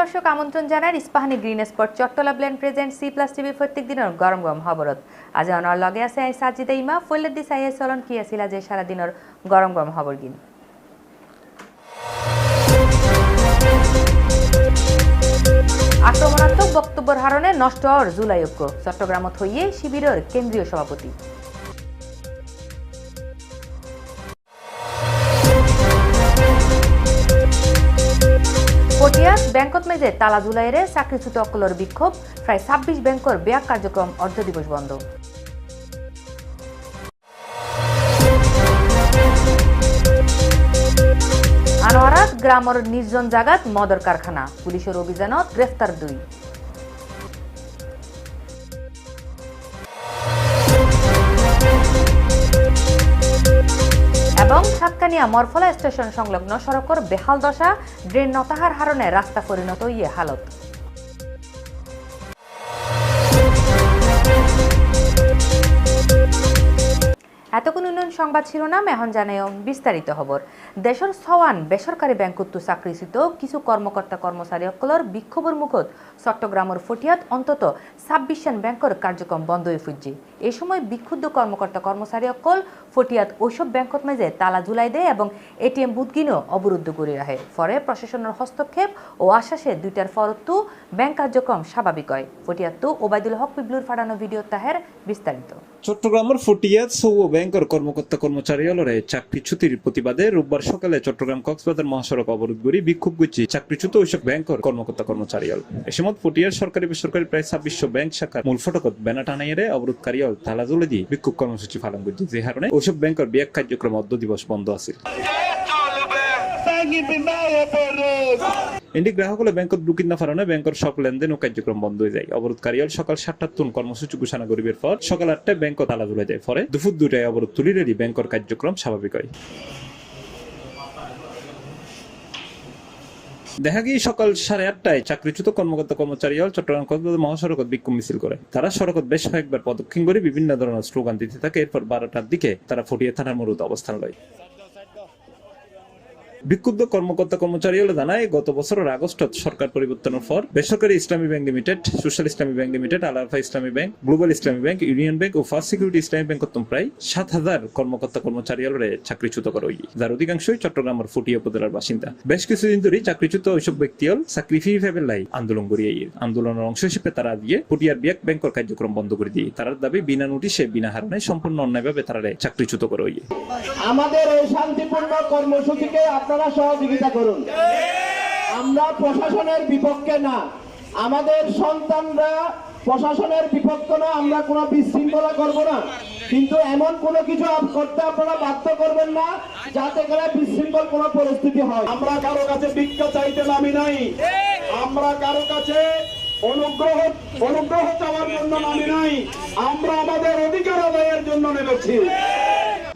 দর্শক আমন্ত্রণ জানার Ispahani green spot Chattala blend present C plus TV প্রত্যেক দিনের গরম গরম খবরত। আজ অনার লগে আছে আই সাজিদা ইমা ফৈলের দিস আই চলন কি আছিল যে সারা দিনের গরম গরম খবর গিন। আক্রমণাত্মক বক্তব্যের হারণে নষ্ট হওয়ার জুলাই ঐক্য। চট্টগ্রামত হইয়ে শিবিরের কেন্দ্রীয় সভাপতি। ব্যাংকত মেজে তালা জুলাইরে চাকরিচ্যুত অকলর বিক্ষোভ। প্রায় ছাব্বিশ ব্যাংকর ব্যাক কার্যক্রম অর্ধ দিবস বন্ধ। আনোয়ারাত গ্রামর নির্জন জাগাত মদর কারখানা। পুলিশের অভিযানত গ্রেফতার দুই। এবং সাতকানিয়া মরফলা স্টেশন সংলগ্ন সড়কর বেহাল দশা, ড্রেন নতাহার হারণে রাস্তা পরিণত ইয়ে হালত। সংবাদ শিরোনাম এখন জানাই বিস্তারিত খবর। দেশের সওয়ান বেসরকারি ব্যাংকত্তু চাকরিচিত কিছু কর্মকর্তা কর্মচারী অকলর বিক্ষোভের মুখত চট্টগ্রামের ফটিয়াত অন্তত ছাব্বিশান ব্যাংকের কার্যক্রম বন্ধ হয়ে ফুটছে। এই সময় বিক্ষুব্ধ কর্মকর্তা কর্মচারী অকল ফটিয়াত ওইসব ব্যাংকত মাঝে তালা ঝুলাই দেয় এবং এটিএম বুথগিনও অবরুদ্ধ করে রাখে। ফলে প্রশাসনের হস্তক্ষেপ ও আশ্বাসে দুইটার ফরত্তু ব্যাংক কার্যক্রম স্বাভাবিক হয়। ফটিয়াত্তু ওবায়দুল হক পিবলুর ফাটানো ভিডিও তাহের বিস্তারিত। চট্টগ্রামের ফটিয়াত সৌ ব্যাংকের কর্মকর্তা কর্মচারীলরে চাকরিচ্যুতির প্রতিবাদে রোববার সকালে চট্টগ্রাম কক্সবাজার মহাসড়ক অবরোধ করে বিক্ষোভ করছে চাকরিচ্যুত ওইসব ব্যাংকের কর্মকর্তা কর্মচারী কর্মচারীল এ সময় ফটিয়ার সরকারি বেসরকারি প্রায় ছাব্বিশশো ব্যাংক শাখার মূল ফটকত ব্যানা টানাইয়ে অবরোধকারীল তালা জ্বলে দিয়ে বিক্ষোভ কর্মসূচি পালন করছে। যে কারণে ওইসব ব্যাংকের বিয়াক কার্যক্রম অর্ধ দিবস বন্ধ আছে। এন্ডি গ্রাহক হলে ব্যাংকত ঢুকিন না কারণে ব্যাংকের সব লেনদেন ও কার্যক্রম বন্ধ হয়ে যায়। অবরোধকারী সকাল সাতটার তুন কর্মসূচি ঘোষণা করিবার পর সকাল আটটায় ব্যাংক তালা তুলে যায়। পরে দুপুর দুটায় অবরোধ তুলি রেডি ব্যাংকের কার্যক্রম স্বাভাবিক হয়। দেখা গিয়ে সকাল সাড়ে আটটায় চাকরিচ্যুত কর্মকর্তা কর্মচারী হল চট্টগ্রাম কক্সবাজার মহাসড়কত বিক্ষোভ মিছিল করে। তারা সড়কত বেশ কয়েকবার পদক্ষেপ করে বিভিন্ন ধরনের স্লোগান দিতে থাকে। এরপর বারোটার দিকে তারা ফটিয়া থানার মরুত অবস্থান লয়। বিক্ষুব্ধ কর্মকর্তা কর্মচারী হলে জানায়, গত বছরের আগস্টত সরকার পরিবর্তনের পর বেসরকারি Islami bank limited, social Islami bank limited Al Arafah Islami bank, global Islami bank, union bank ও ফার্স্ট সিকিউরিটি ইসলামী ব্যাংক প্রায় সাত হাজার কর্মকর্তা কর্মচারী হলে চাকরিচ্যুত করা হই যার অধিকাংশই চট্টগ্রামের ফুটিয়া উপজেলার বাসিন্দা। বেশ কিছুদিন ধরে চাকরিচ্যুত ওইসব ব্যক্তি হল চাকরি ফি ফেবেল লাই আন্দোলন করিয়ে আন্দোলনের অংশ হিসেবে তারা দিয়ে ফুটিয়ার বিয়াক ব্যাংকের কার্যক্রম বন্ধ করে দিয়ে। তার দাবি, বিনা নোটিশে, বিনা হারণে সম্পূর্ণ অন্যায়ভাবে তারা চাকরিচ্যুত করা হইয়ে আমাদের এই শান্তিপূর্ণ কর্মসূচিকে আপনারা সহযোগিতা করুন। আমরা প্রশাসনের বিপক্ষে না। আমাদের সন্তানরা প্রশাসনের বিপক্ষে না আমরা কোনো বিশৃঙ্খলা করব না। কিন্তু এমন কোনো কিছু করতে আপনারা বাধ্য করবেন না যাতে করে বিশৃঙ্খল কোনো পরিস্থিতি হয়। আমরা কারও কাছে ভিক্ষা চাইতে নামি নাই। আমরা কারও কাছে অনুগ্রহ অনুগ্রহ চাওয়ার জন্য নামি নাই। আমরা আমাদের অধিকার আদায়ের জন্য নেমেছি।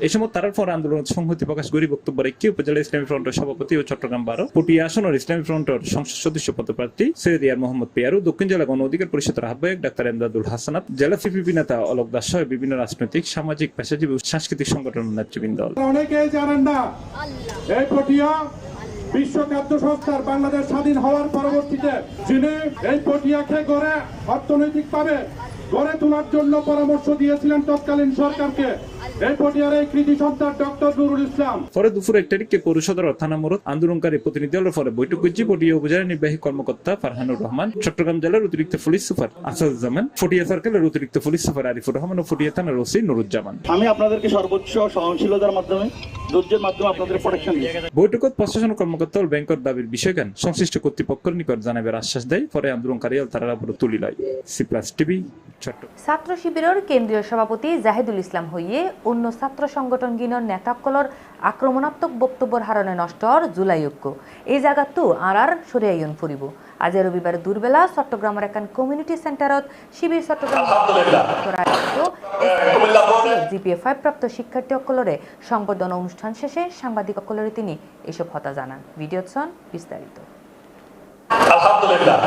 এই সময় তার পর আন্দোলনের সংহতি প্রকাশ করে বক্তব্য রেখে উপজেলা ইসলামী ফ্রন্টের সভাপতি ও চট্টগ্রাম বারো পটিয়া আসনের ইসলামী ফ্রন্টের সংসদ সদস্য পদপ্রার্থী সৈয়দ ইয়ার মোহাম্মদ পিয়ারু দক্ষিণ জেলা গণ অধিকার পরিষদের আহ্বায়ক ডাক্তার এমদাদুল হাসানাত জেলা সিপিপি নেতা অলোক দাস সহ বিভিন্ন রাজনৈতিক সামাজিক পেশাজীবী ও সাংস্কৃতিক সংগঠনের নেতৃবৃন্দ। অনেকেই জানেন না এই পটিয়া বিশ্ব খাদ্য সংস্থার বাংলাদেশ স্বাধীন হওয়ার পরবর্তীতে যিনি এই পটিয়াকে গড়ে অর্থনৈতিকভাবে গড়ে তোলার জন্য পরামর্শ দিয়েছিলেন তৎকালীন সরকারকে। এই পটিয়ার এই কৃতি সন্তান ডক্টর নুরুল ইসলাম। পরে দুপুর একটা দিকে পৌর সদর আন্দোলনকারী প্রতিনিধি দলের পরে বৈঠক করছে পটিয়া উপজেলা নির্বাহী কর্মকর্তা ফারহানুর রহমান চট্টগ্রাম জেলার অতিরিক্ত পুলিশ সুপার আসাদুজ্জামান ফটিয়া সার্কেলের অতিরিক্ত পুলিশ সুপার আরিফুর রহমান ও ফটিয়া থানার ওসি নুরুজ্জামান। আমি আপনাদেরকে সর্বোচ্চ সহনশীলতার মাধ্যমে ধৈর্যের মাধ্যমে আপনাদের প্রোটেকশন দিই বৈঠকত প্রশাসন কর্মকর্তা ও ব্যাংকের দাবির বিষয়গান সংশ্লিষ্ট কর্তৃপক্ষের নিকট জানাবার আশ্বাস দেয় পরে আন্দোলনকারী তারা তুলি লয়। সি প্লাস টিভি ছাত্র শিবিরের কেন্দ্রীয় সভাপতি জাহিদুল ইসলাম হইয়ে অন্য ছাত্র সংগঠন গিনর নেতাকলর আক্রমণাত্মক বক্তব্যের হারণে নষ্ট জুলাই ঐক্য। এই জায়গাতো আর আর সরিয়াইন ফুরিব। আজ রবিবার দুর্বেলা চট্টগ্রামের একান কমিউনিটি সেন্টারত শিবির চট্টগ্রাম জিপিএ ফাইভ প্রাপ্ত শিক্ষার্থী অকলরে সংবর্ধনা অনুষ্ঠান শেষে সাংবাদিক অকলরে তিনি এসব হতা জানান। ভিডিও ছন বিস্তারিত। আলহামদুলিল্লাহ।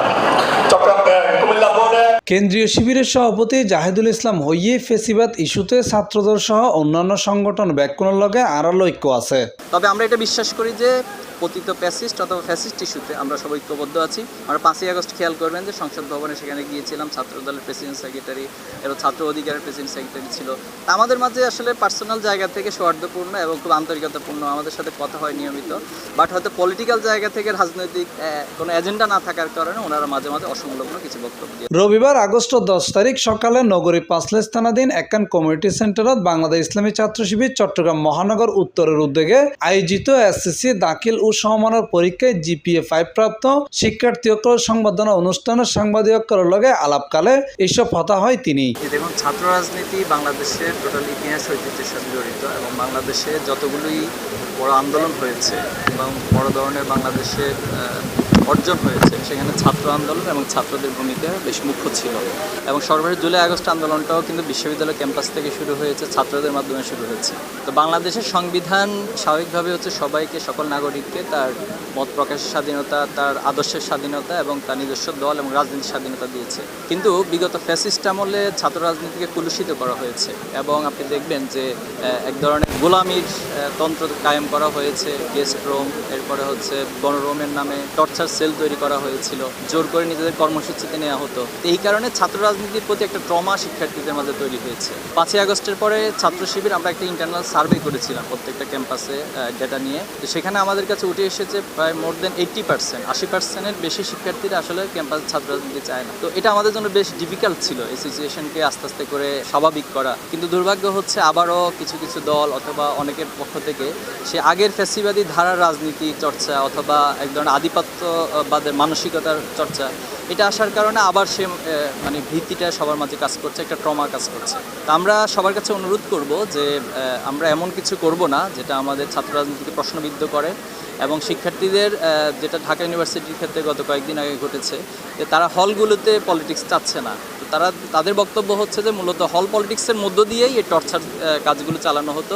চট্টগ্রাম কুমিল্লা বোর্ডে কেন্দ্রীয় শিবিরের সভাপতি জাহিদুল ইসলাম হইয়ে ফেসিবাদ ইস্যুতে ছাত্রদল সহ অন্যান্য সংগঠন ব্যাকুণের লগে আড়াল ঐক্য আছে। তবে আমরা এটা বিশ্বাস করি যে পতিত প্যাসিস্ট অথবা ফ্যাসিস্ট ইস্যুতে আমরা সবাই ঐক্যবদ্ধ আছি। আমরা পাঁচই আগস্ট খেয়াল করবেন যে সংসদ ভবনে সেখানে গিয়েছিলাম ছাত্র দলের প্রেসিডেন্ট সেক্রেটারি এবং ছাত্র অধিকারের প্রেসিডেন্ট সেক্রেটারি ছিল। আমাদের মাঝে আসলে পার্সোনাল জায়গা থেকে সৌহার্দ্যপূর্ণ এবং খুব আন্তরিকতাপূর্ণ, আমাদের সাথে কথা হয় নিয়মিত। বাট হয়তো পলিটিক্যাল জায়গা থেকে রাজনৈতিক কোনো এজেন্ডা না থাকার কারণে ওনারা মাঝে মাঝে অসংলগ্ন কিছু বক্তব্য দিয়ে রবিবার আগস্ট দশ তারিখ সকালে নগরী পাঁচলেস থানাধীন একান কমিউনিটি সেন্টারত বাংলাদেশ ইসলামী ছাত্র শিবির চট্টগ্রাম মহানগর উত্তরের উদ্যোগে আয়োজিত এসএসসি দাখিল ও সমমানের পরীক্ষায় জিপিএ ফাইভ প্রাপ্ত শিক্ষার্থী অক্ষর সংবর্ধনা অনুষ্ঠানে সাংবাদিকর লগে আলাপকালে এইসব হতা হয় তিনি। দেখুন, ছাত্র রাজনীতি বাংলাদেশের টোটাল ইতিহাস ঐতিহ্যের সাথে জড়িত এবং বাংলাদেশে যতগুলোই বড় আন্দোলন হয়েছে এবং বড় ধরনের বাংলাদেশের অর্জন হয়েছে। সেখানে ছাত্র আন্দোলন এবং ছাত্রদের ভূমিকা বেশ মুখ্য ছিল। এবং সর্বশেষ জুলাই আগস্ট আন্দোলনটাও কিন্তু বিশ্ববিদ্যালয় ক্যাম্পাস থেকে শুরু হয়েছে, ছাত্রদের মাধ্যমে শুরু হয়েছে। তো বাংলাদেশের সংবিধান স্বাভাবিকভাবে হচ্ছে সবাইকে, সকল নাগরিককে তার মত প্রকাশের স্বাধীনতা, তার আদর্শের স্বাধীনতা এবং তার নিজস্ব দল এবং রাজনীতির স্বাধীনতা দিয়েছে। কিন্তু বিগত ফ্যাসিস্ট আমলে ছাত্র রাজনীতিকে কুলুষিত করা হয়েছে এবং আপনি দেখবেন যে এক ধরনের গোলামির তন্ত্র কায়েম করা হয়েছে। গেস্ট রোম, এরপরে হচ্ছে গণরোমের নামে টর্চার সেল তৈরি করা হয়েছিল, জোর করে নিজেদের কর্মসূচিতে নেওয়া হতো। এই কারণে ছাত্র রাজনীতির প্রতি একটা ট্রমা শিক্ষার্থীদের মাঝে তৈরি হয়েছে। পাঁচই আগস্টের পরে ছাত্র শিবির আমরা একটা ইন্টারনাল সার্ভে করেছিলাম প্রত্যেকটা ক্যাম্পাসে ডেটা নিয়ে। তো সেখানে আমাদের কাছে উঠে এসেছে প্রায় মোর দেন এইট্টি পার্সেন্ট আশি পার্সেন্টের বেশি শিক্ষার্থীরা আসলে ক্যাম্পাসে ছাত্র রাজনীতি চায় না। তো এটা আমাদের জন্য বেশ ডিফিকাল্ট ছিল এই সিচুয়েশনকে আস্তে আস্তে করে স্বাভাবিক করা। কিন্তু দুর্ভাগ্য হচ্ছে আবারও কিছু কিছু দল অথবা অনেকের পক্ষ থেকে সে আগের ফ্যাসিবাদী ধারার রাজনীতি চর্চা অথবা এক ধরনের আধিপত্যবাদের মানসিকতার চর্চা। এটা আসার কারণে আবার সে মানে ভীতিটা সবার মাঝে কাজ করছে, একটা ট্রমা কাজ করছে। তা আমরা সবার কাছে অনুরোধ করব যে আমরা এমন কিছু করব না যেটা আমাদের ছাত্র রাজনীতিকে প্রশ্নবিদ্ধ করে এবং শিক্ষার্থীদের যেটা ঢাকা ইউনিভার্সিটির ক্ষেত্রে গত কয়েকদিন আগে ঘটেছে যে তারা হলগুলোতে পলিটিক্স চাচ্ছে না। তারা, তাদের বক্তব্য হচ্ছে যে মূলত হল পলিটিক্সের মধ্য দিয়েই এই টর্চার কাজগুলো চালানো হতো।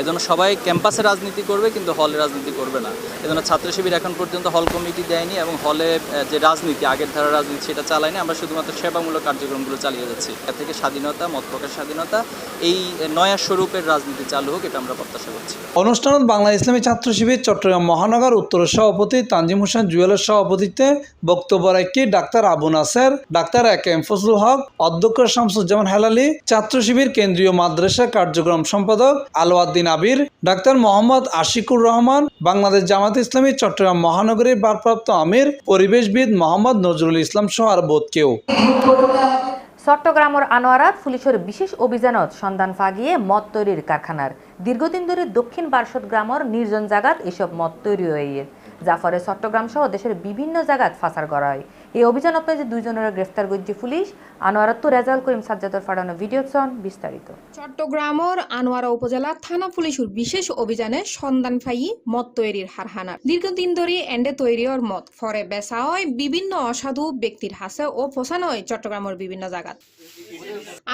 এজন্য সবাই ক্যাম্পাসে রাজনীতি করবে, কিন্তু হলে রাজনীতি করবে না। এজন্য ছাত্র এখন পর্যন্ত হল কমিটি দেয়নি এবং হলে যে রাজনীতি, আগের ধারা রাজনীতি সেটা চালায়নি। আমরা শুধুমাত্র সেবামূলক কার্যক্রমগুলো চালিয়ে যাচ্ছি। এর থেকে স্বাধীনতা, মত প্রকাশ স্বাধীনতা, এই নয়া স্বরূপের রাজনীতি চালু হোক, এটা আমরা প্রত্যাশা করছি। অনুষ্ঠানত বাংলা ইসলামী ছাত্র শিবির, চট্টগ্রাম মহানগর, উত্তরের সভাপতি তানজিম হোসেন জুয়েলের সভাপতিত্বে বক্তব্য রাখি doctor Abu Naser, doctor A K M Fazlul Haque, অধ্যক্ষ শামসুজ্জামান হেলালি, ছাত্র শিবির কেন্দ্রীয় মাদ্রাসা কার্যক্রম সম্পাদক আলোয়াদ্দিন আবির ডাক্তার মোহাম্মদ আশিকুর রহমান, বাংলাদেশ জামাত ইসলামী, চট্টগ্রাম মহানগরীর ভারপ্রাপ্ত আমির, পরিবেশবিদ মোহাম্মদ নজরুল ইসলাম সহ আর বোধ কেউ। চট্টগ্রামের আনোয়ারাত পুলিশের বিশেষ অভিযানত সন্ধান ফাগিয়ে মদ তৈরির কারখানার। দীর্ঘদিন ধরে দক্ষিণ বার্ষদ গ্রামের নির্জন জায়গাত এসব মদ তৈরি হয়ে যা ফলে চট্টগ্রাম সহ দেশের বিভিন্ন জায়গাত ফাঁসার হয়। এই অভিযান আপনাদের দুইজনের গ্রেফতার করছে পুলিশ আনোয়ারাত তো রেজাউল করিম সাজ্জাদর ফাড়ানো ভিডিও সন বিস্তারিত। চট্টগ্রামের আনোয়ারা উপজেলা থানা পুলিশের বিশেষ অভিযানে সন্ধান ফাই মদ তৈরির হারহানা। দীর্ঘদিন ধরে এন্ডে তৈরি ওর মদ, ফরে বেচা হয় বিভিন্ন অসাধু ব্যক্তির হাসে ও ফসানো হয় চট্টগ্রামের বিভিন্ন জায়গাত।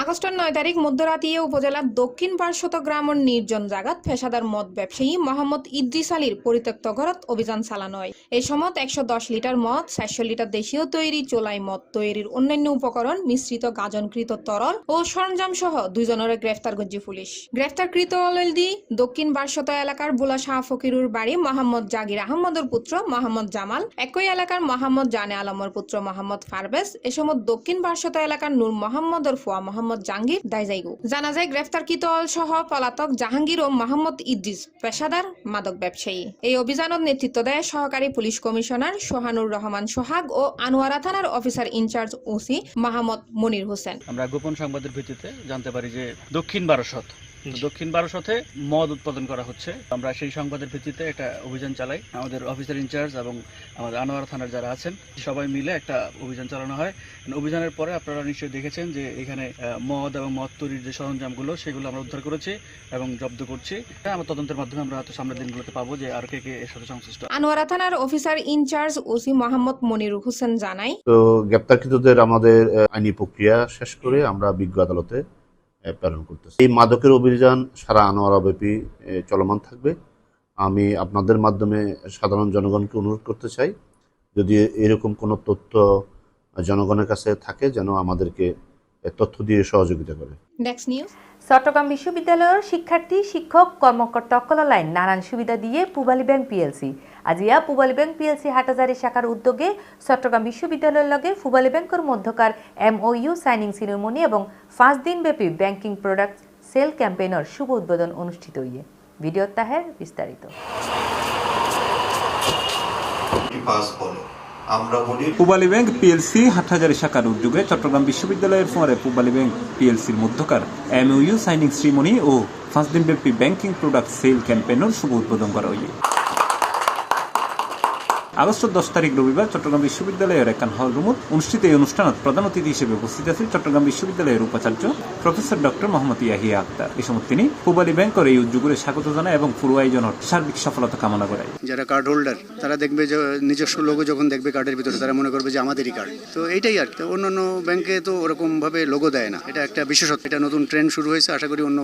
আগস্টের নয় তারিখ মধ্যরাতিয়ে উপজেলার দক্ষিণ পার্শ্বত গ্রামের নির্জন জাগাত পেশাদার মদ ব্যবসায়ী মোহাম্মদ ইদ্রিস আলীর পরিত্যক্ত ঘরত অভিযান চালানো হয় এই সময় একশো দশ লিটার মদ, চারশো লিটার দেশীয় তৈরি, চোলাই মদ তৈরির অন্যান্য উপকরণ মিশ্রিত গাজনকৃত তরল ও সরঞ্জাম সহ দুইজনের গ্রেফতার করছে পুলিশ। গ্রেফতারকৃত অলদি দক্ষিণ বার্ষত এলাকার বুলা শাহ ফকিরুর বাড়ি মোহাম্মদ জাগির আহমদের পুত্র মোহাম্মদ জামাল, একই এলাকার মোহাম্মদ জানে আলমের পুত্র মোহাম্মদ ফারবেজ, এ সময় দক্ষিণ বার্ষত এলাকার নূর মোহাম্মদের ফুয়া মোহাম্মদ জাহাঙ্গীর দায়জাইগু জানা যায়, গ্রেফতারকৃত অল সহ পলাতক জাহাঙ্গীর ও মোহাম্মদ ইদ্রিস পেশাদার মাদক ব্যবসায়ী। এই অভিযানত নেতৃত্ব দেয় সহকারী পুলিশ কমিশনার সোহানুর রহমান সোহাগ ও আনোয়ারা থানার officer in charge OC Mahmud Monir Hossain. আমরা গোপন সংবাদের ভিত্তিতে জানতে পারি যে দক্ষিণ বারাসত দক্ষিণ বারাসতে মদ উৎপাদন করা হচ্ছে। আমরা সেই সংবাদের ভিত্তিতে একটা অভিযান চালাই। আমাদের অফিসার ইনচার্জ এবং আমাদের আনোয়ারা থানার যারা আছেন সবাই মিলে একটা অভিযান চালানো হয়। অভিযানের পরে আপনারা নিশ্চয়ই দেখেছেন যে এখানে মদ এবং মদ তৈরির যে সরঞ্জামগুলো সেগুলো আমরা উদ্ধার করেছি এবং জব্দ করছি। এটা আমার তদন্তের মাধ্যমে আমরা হয়তো সামনের দিনগুলোতে পাবো যে আর কে কে এর সাথে সংশ্লিষ্ট। আনোয়ারা থানার officer in charge OC Mohammad Monir Hossain জানাই তো গ্রেপ্তারকৃতদের আমাদের আইনি প্রক্রিয়া শেষ করে আমরা বিজ্ঞ আদালতে প্রেরণ করতেছে। এই মাদকের অভিযান সারা আনোয়ারাব্যাপী ব্যাপী চলমান থাকবে। আমি আপনাদের মাধ্যমে সাধারণ জনগণকে অনুরোধ করতে চাই, যদি এরকম কোনো তথ্য জনগণের কাছে থাকে যেন আমাদেরকে তথ্য দিয়ে সহযোগিতা করে। নেক্সট নিউজ চট্টগ্রাম বিশ্ববিদ্যালয়ের শিক্ষার্থী শিক্ষক কর্মকর্তা অকলালাই নানান সুবিধা দিয়ে পূবালী ব্যাংক পিএলসি আজিয়া পূবালী ব্যাংক পিএলসি হাটাজারি শাখার উদ্যোগে চট্টগ্রাম বিশ্ববিদ্যালয়ের লগে পূবালী ব্যাংকের মধ্যকার এমওইউ সাইনিং সেরিমনি এবং পাঁচ দিনব্যাপী ব্যাংকিং প্রোডাক্ট সেল ক্যাম্পেইনের শুভ উদ্বোধন অনুষ্ঠিত হইয়ে ভিডিও তাহের বিস্তারিত। পাস বলে? আমরা বলি পূবালী ব্যাংক পিএলসি হাটহাজারি শাখার উদ্যোগে চট্টগ্রাম বিশ্ববিদ্যালয়ের ফোয়ারে পূবালী ব্যাংক পিএলসির মধ্যকার এমইউ সাইনিং শ্রীমণি ও পাঁচ দিনব্যাপী ব্যাংকিং প্রোডাক্ট সেল ক্যাম্পেইনের শুভ উদ্বোধন করা হইয়ে আগস্ট দশ তারিখ রবিবার চট্টগ্রাম বিশ্ববিদ্যালয়ের একান হল রুমত অনুষ্ঠিত এই অনুষ্ঠানত প্রধান অতিথি হিসেবে উপস্থিত আছেন চট্টগ্রাম বিশ্ববিদ্যালয়ের উপাচার্য প্রফেসর ডক্টর মোহাম্মদ ইয়াহিয়া আক্তার। এই সময় তিনি পূবালী ব্যাংকের এই উদ্যোগের স্বাগত জানায় এবং পুরো আয়োজনের সার্বিক সফলতা কামনা করে যারা কার্ড হোল্ডার তারা দেখবে যে নিজস্ব লোগো যখন দেখবে কার্ডের ভিতরে, তারা মনে করবে যে আমাদেরই কার্ড তো এইটাই আর কি। তো অন্যান্য ব্যাংকে তো ওরকম ভাবে লোগো দেয় না। এটা একটা বিশেষত্ব। এটা নতুন ট্রেন্ড শুরু হয়েছে। আশা করি অন্য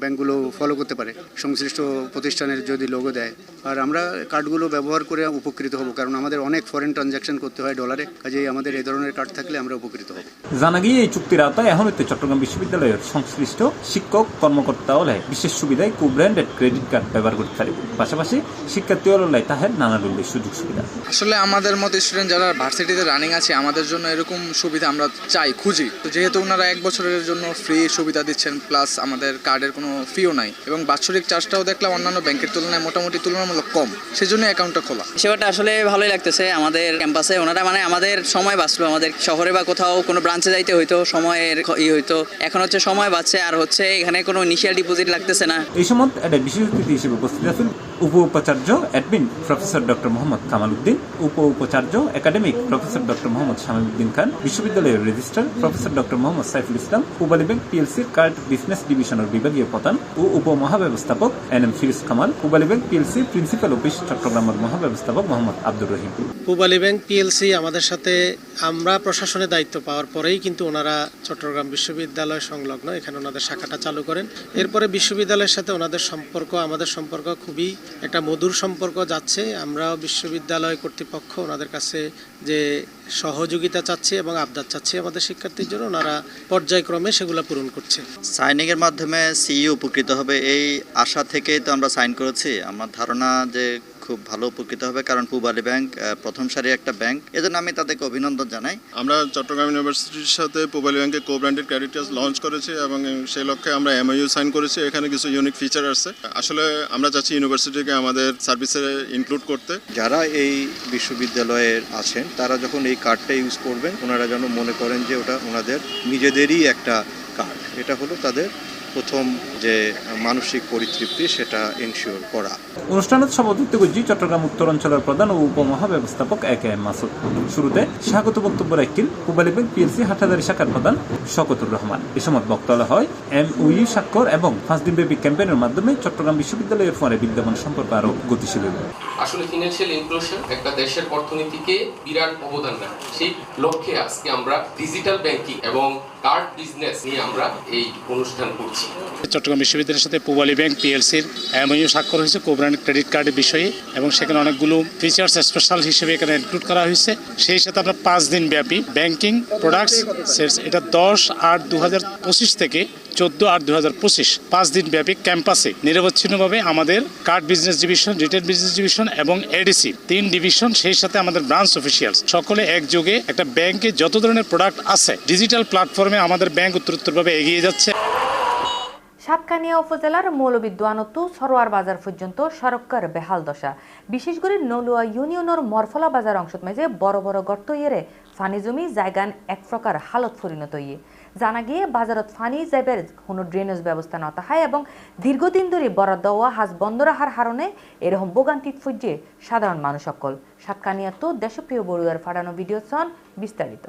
ব্যাংকগুলো ফলো করতে পারে। সংশ্লিষ্ট প্রতিষ্ঠানের যদি লোগো দেয়। আর আমরা কার্ডগুলো ব্যবহার করে উপকৃত হব। কারণ আমাদের অনেক ফরেন ট্রানজাকশন করতে হয় ডলারে কাজেই আমাদের এই ধরনের কার্ড থাকলে আমরা উপকৃত হব। জানা গিয়ে এই চুক্তির আওতায় এখন হইতে চট্টগ্রাম বিশ্ববিদ্যালয়ের সংশ্লিষ্ট শিক্ষক কর্মকর্তা হলে বিশেষ সুবিধায় কু ব্র্যান্ডেড ক্রেডিট কার্ড ব্যবহার করতে পারবে পাশাপাশি শিক্ষার্থী হলে তাহের নানা ধরনের সুযোগ সুবিধা। আসলে আমাদের মতো স্টুডেন্ট যারা ভার্সিটিতে রানিং আছে আমাদের জন্য এরকম সুবিধা আমরা চাই খুঁজি। তো যেহেতু ওনারা এক বছরের জন্য ফ্রি সুবিধা দিচ্ছেন প্লাস আমাদের কার্ডের কোনো ফিও নাই। এবং বাৎসরিক চার্জটাও দেখলাম অন্যান্য ব্যাংকের তুলনায় মোটামুটি তুলনামূলক কম। সেজন্য অ্যাকাউন্টটা খোলা। সেবাটা আসলে ভালোই লাগতেছে। আমাদের ক্যাম্পাসে ওনারা মানে আমাদের সময় বাঁচলো। আমাদের শহরে বা কোথাও কোনো ব্রাঞ্চে যাইতে হইতো, সময়ের ই হইতো। এখন হচ্ছে সময় বাঁচছে, আর হচ্ছে এখানে কোনো ইনিশিয়াল ডিপোজিট লাগতেছে না। এই সময় একটা বিশেষ অতিথি হিসেবে উপস্থিত আছেন। উপ উপাচার্য admin professor doctor Mohammad Kamal Uddin উপ উপাচার্য academic professor doctor Mohammad Shamimuddin Khan, বিশ্ববিদ্যালয়ের registrar professor doctor Mohammad Saiful Islam Pubali bank পিএলসির card business ডিভিশনের বিভাগীয় প্রধান ও উপ মহাব্যবস্থাপক N M Firoz Kamal Pubali bank PLC principal office চট্টগ্রামের মহাব্যবস্থাপক মোহাম্মদ আব্দুর রহিম। পূবালী ব্যাংক পিএলসি আমাদের সাথে আমরা প্রশাসনের দায়িত্ব পাওয়ার পরেই কিন্তু ওনারা চট্টগ্রাম বিশ্ববিদ্যালয় সংলগ্ন, এখানে ওনাদের শাখাটা চালু করেন। এরপরে বিশ্ববিদ্যালয়ের সাথে ওনাদের সম্পর্ক, আমাদের সম্পর্ক খুবই একটা মধুর সম্পর্ক যাচ্ছে। আমরা বিশ্ববিদ্যালয় কর্তৃপক্ষ ওনাদের কাছে যে সহযোগিতা চাচ্ছি এবং আবদার চাচ্ছি আমাদের শিক্ষার্থীর জন্য, ওনারা পর্যায়ক্রমে সেগুলো পূরণ করছে। সাইনিংয়ের মাধ্যমে সিইও উপকৃত হবে এই আশা থেকেই তো আমরা সাইন করেছি। আমার ধারণা যে খুব ভালো উপকৃত হবে কারণ পূবালী ব্যাংক প্রথম সারি একটা ব্যাংক। এজন্য আমি তাদেরকে অভিনন্দন জানাই। আমরা চট্টগ্রাম ইউনিভার্সিটির সাথে পূবালী ব্যাংকের co branded credit card launch করেছি এবং সেই লক্ষ্যে আমরা এমআইইউ সাইন করেছি। এখানে কিছু ইউনিক ফিচার আছে। আসলে আমরা চাচ্ছি ইউনিভার্সিটিকে আমাদের সার্ভিসে ইনক্লুড করতে। যারা এই বিশ্ববিদ্যালয়ের আছেন তারা যখন এই কার্ডটা ইউজ করবেন ওনারা যেন মনে করেন যে ওটা ওনাদের নিজেদেরই একটা কার্ড এটা হলো তাদের প্রথম যে মানসিক পরিতৃপ্তি সেটা এনশিওর করা। অনুষ্ঠানত সভাপতিত্ব করছি চট্টগ্রাম উত্তর অঞ্চলের প্রধান ও উপমহাব্যবস্থাপক এ কে এম মাসুদ। শুরুতে স্বাগত বক্তব্য রাখেন পূবালী ব্যাংক পিএলসি হাটহাজারি শাখার প্রধান শকতুর রহমান। এ সময় বক্তব্য হয় এম উই স্বাক্ষর এবং পাঁচ দিনব্যাপী ক্যাম্পেইনের মাধ্যমে চট্টগ্রাম বিশ্ববিদ্যালয়ের ফলে বিদ্যমান সম্পর্ক আরও গতিশীল হবে। আসলে ফিনান্সিয়াল ইনক্লুশন একটা দেশের অর্থনীতিকে বিরাট অবদান রাখে। সেই লক্ষ্যে আজকে আমরা ডিজিটাল ব্যাংকিং এবং কার্ড বিজনেস নিয়ে আমরা এই অনুষ্ঠান করছি। চট্টগ্রাম বিশ্ববিদ্যালয়ের সাথে পূবালী ব্যাংক পিএলসির এমওইউ স্বাক্ষর হয়েছে কোব্রান্ড ক্রেডিট কার্ডের বিষয়ে এবং সেখানে অনেকগুলো ফিচার্স স্পেশাল হিসেবে এখানে ইনক্লুড করা হয়েছে। সেই সাথে আমরা পাঁচ দিন ব্যাপী ব্যাংকিং প্রোডাক্টস এটা দশ আট দু থেকে চোদ্দ আট দু হাজার পঁচিশ। পাঁচ দিন ব্যাপী ক্যাম্পাসে নিরবচ্ছিন্নভাবে আমাদের card business division, retail business division এবং এডিসি তিন ডিভিশন, সেই সাথে আমাদের ব্রাঞ্চ অফিসিয়ালস। সকলে একযোগে একটা ব্যাংকে যত ধরনের প্রোডাক্ট আছে, ডিজিটাল প্ল্যাটফর্মে আমাদের ব্যাংক উত্তরোত্তরভাবে এগিয়ে যাচ্ছে। সাতকানিয়া উপজেলার মৌলবী দোয়ানতু সরোয়ার বাজার পর্যন্ত সড়ককার বেহাল দশা। বিশেষ করে নলুয়া ইউনিয়নের মরফলা বাজার অংশত মাঝে বড় বড় গর্ত ইয়েরে ফানি জমি, জায়গান এক প্রকার হালত পরিণত ইয়ে জানা গিয়ে বাজারত ফানি জেবের কোনো ড্রেনেজ ব্যবস্থা নতা হয় এবং দীর্ঘদিন ধরে বরাদ্দ হওয়া হাজ বন্ধ রাখার হারণে এরকম ভোগান্তিত ফুজে সাধারণ মানুষ সকল সাতকানিয়া তো দেশপ্রিয় বড়ুয়ার ফাটানো ভিডিও সন বিস্তারিত।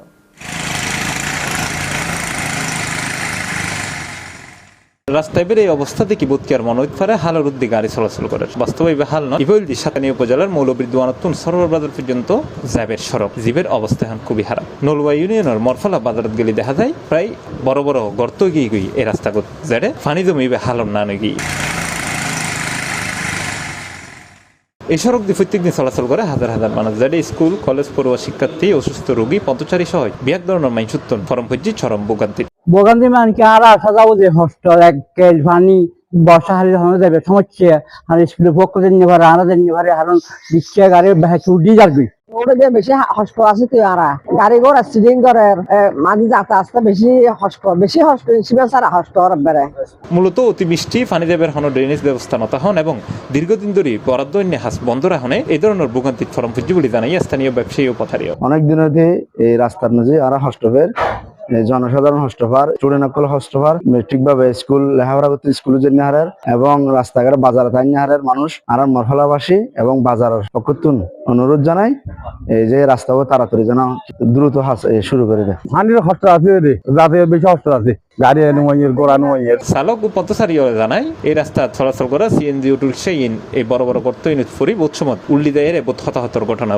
রাস্তায় বের এই অবস্থা দেখি বোধকে আর মনে হইতে পারে হালের উদ্দি গাড়ি চলাচল করে। বাস্তবে হাল নয়। ইবইল দি সাতানি উপজেলার মৌলবীর দোয়ানতুন সরোবর বাজার পর্যন্ত যাবের সড়ক জীবের অবস্থা এখন খুবই খারাপ। নলুয়া ইউনিয়নের মরফলা বাজারত গেলে দেখা যায়, প্রায় বড় বড় গর্ত গিয়ে গিয়ে এই রাস্তা জেড়ে ফানি জমি এবার হালর না গিয়ে। এই সড়ক দিয়ে প্রত্যেকদিন চলাচল করে হাজার হাজার মানুষ। যারা স্কুল, কলেজ, পড়ুয়া, শিক্ষার্থী, অসুস্থ রোগী পথচারী সহ বিয়াক ধরনের মাইসুত্তন ফরম হচ্ছে চরম ভোগান্তি। মানকে আর আসা যাব যে হোস্টেল এক পানি বর্ষা হারি হয়ে যাবে সমস্যা। আর পক্ষ দিন পারে আনা দিন পারে কারণ রিক্সা গাড়ি ভেসে উঠি যাবে। ওটা যে বেশি হস্প আছে তুই আরা। গাড়ি ঘোড়া করে মাঝে বেশি হস্প বেশি হস্প সিবে সারা হস্প বেড়ে। মূলত অতিবৃষ্টি পানি দেবের হন ড্রেনেজ ব্যবস্থা নতা হন এবং দীর্ঘদিন ধরে বরাদ্দ হাস বন্ধ রাখনে এই ধরনের ভোগান্তির ফরম ফুজি বলে জানাই স্থানীয় ব্যবসায়ী ও পথারীয়। অনেক দিন হতে এই রাস্তার মাঝে আর হস্টফের জনসাধারণ হস্তফার চুড়েনকল হস্তফার ঠিকভাবে স্কুল, লেখাপড়া জন্য হারের এবং রাস্তাঘাট বাজার তাই হারের মানুষ আর মরফলাবাসী এবং বাজারের পক্ষতুন অনুরোধ জানাই এই যে রাস্তা তাড়াতাড়ি যেন দ্রুত হাস- শুরু করে দেয়। পানির কষ্ট আছে রে রাতে বেশি কষ্ট আছে। গাড়ি নোয়াইয়ের গোড়া নোয়াইয়ের চালক ও পথচারীও জানায় এই রাস্তা চলাচল করা সিএনজি ও টুরিক্সা ইন এই বড় বড় গর্ত ইনুত ফুরি বোধসমত উল্লি দেয়ের এ বোধ হতাহতর ঘটনা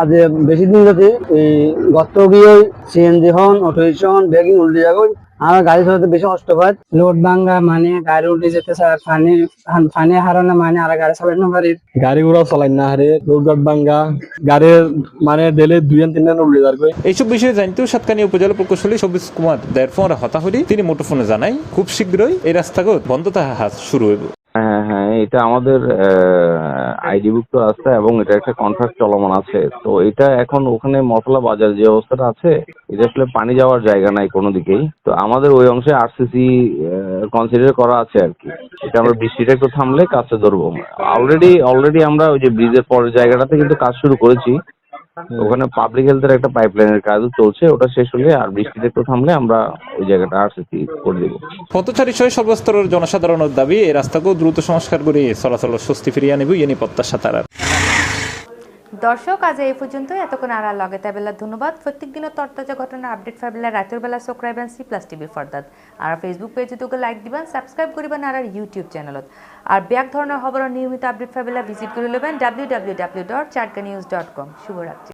আজ বেশি দিন যাতে এই গত গিয়ে সিএনজি হন অটো রিক্সা হন বেগিং উল্টে যাবে আমার গাড়ি চালাতে বেশি কষ্ট হয়। লোড ভাঙ্গা মানে গাড়ি উঠে যেতে ফানে পানি পানি হারানো মানে আর গাড়ি না পারি গাড়ি ঘোড়া চালাই না হারে রোড ভাঙ্গা গাড়ির মানে ডেলে দুই তিন দিন উঠে যাবে এইসব বিষয়ে জানতেও সাতকানি উপজেলা প্রকৌশলী সবুজ কুমার দেড় ফোন হতাহরি। তিনি মুঠোফোনে জানাই খুব শীঘ্রই এই রাস্তাগত বন্ধ তাহা শুরু হইব। এটা আমাদের আইডি বুক তো আছে এবং এটা একটা কন্ট্রাক্ট চলমান আছে। তো এটা এখন ওখানে মশলা বাজার যে অবস্থাটা আছে এটা আসলে পানি যাওয়ার জায়গা নাই কোনো দিকেই। তো আমাদের ওই অংশে আরসিসি কনসিডার করা আছে আর কি। এটা আমরা বৃষ্টিটা একটু থামলে কাজটা ধরবো। অলরেডি অলরেডি আমরা ওই যে ব্রিজের পরের জায়গাটাতে কিন্তু কাজ শুরু করেছি। ওখানে পাবলিক হেলথের একটা পাইপলাইনের কাজও চলছে ওটা শেষ হলে আর বৃষ্টিটা একটু থামলে আমরা ওই জায়গাটা আরসিসি করে দেবো। পথচারী সহ সর্বস্তরের জনসাধারণের দাবি এই রাস্তাকেও দ্রুত সংস্কার করে চলাচল স্বস্তি ফিরিয়ে আনিব ইয়ে প্রত্যাশা তারার। দর্শক আজ এই পর্যন্ত এতক্ষণ আর লগে তাবেলা ধন্যবাদ। প্রত্যেক দিনের তরতাজা ঘটনার আপডেট পাবেলা রাতের বেলা সাবস্ক্রাইবেন সি প্লাস টিভি ফরদাত আর ফেসবুক পেজে তোকে লাইক দিবেন সাবস্ক্রাইব করিবেন আর ইউটিউব চ্যানেলত আর ব্যাক ধরনের খবর নিয়মিত আপডেট পাবেলা ভিজিট করে নেবেন ডাব্লিউ ডাব্লিউ ডাব্লিউ ডট চাটকা নিউজ ডট কম শুভরাত্রি।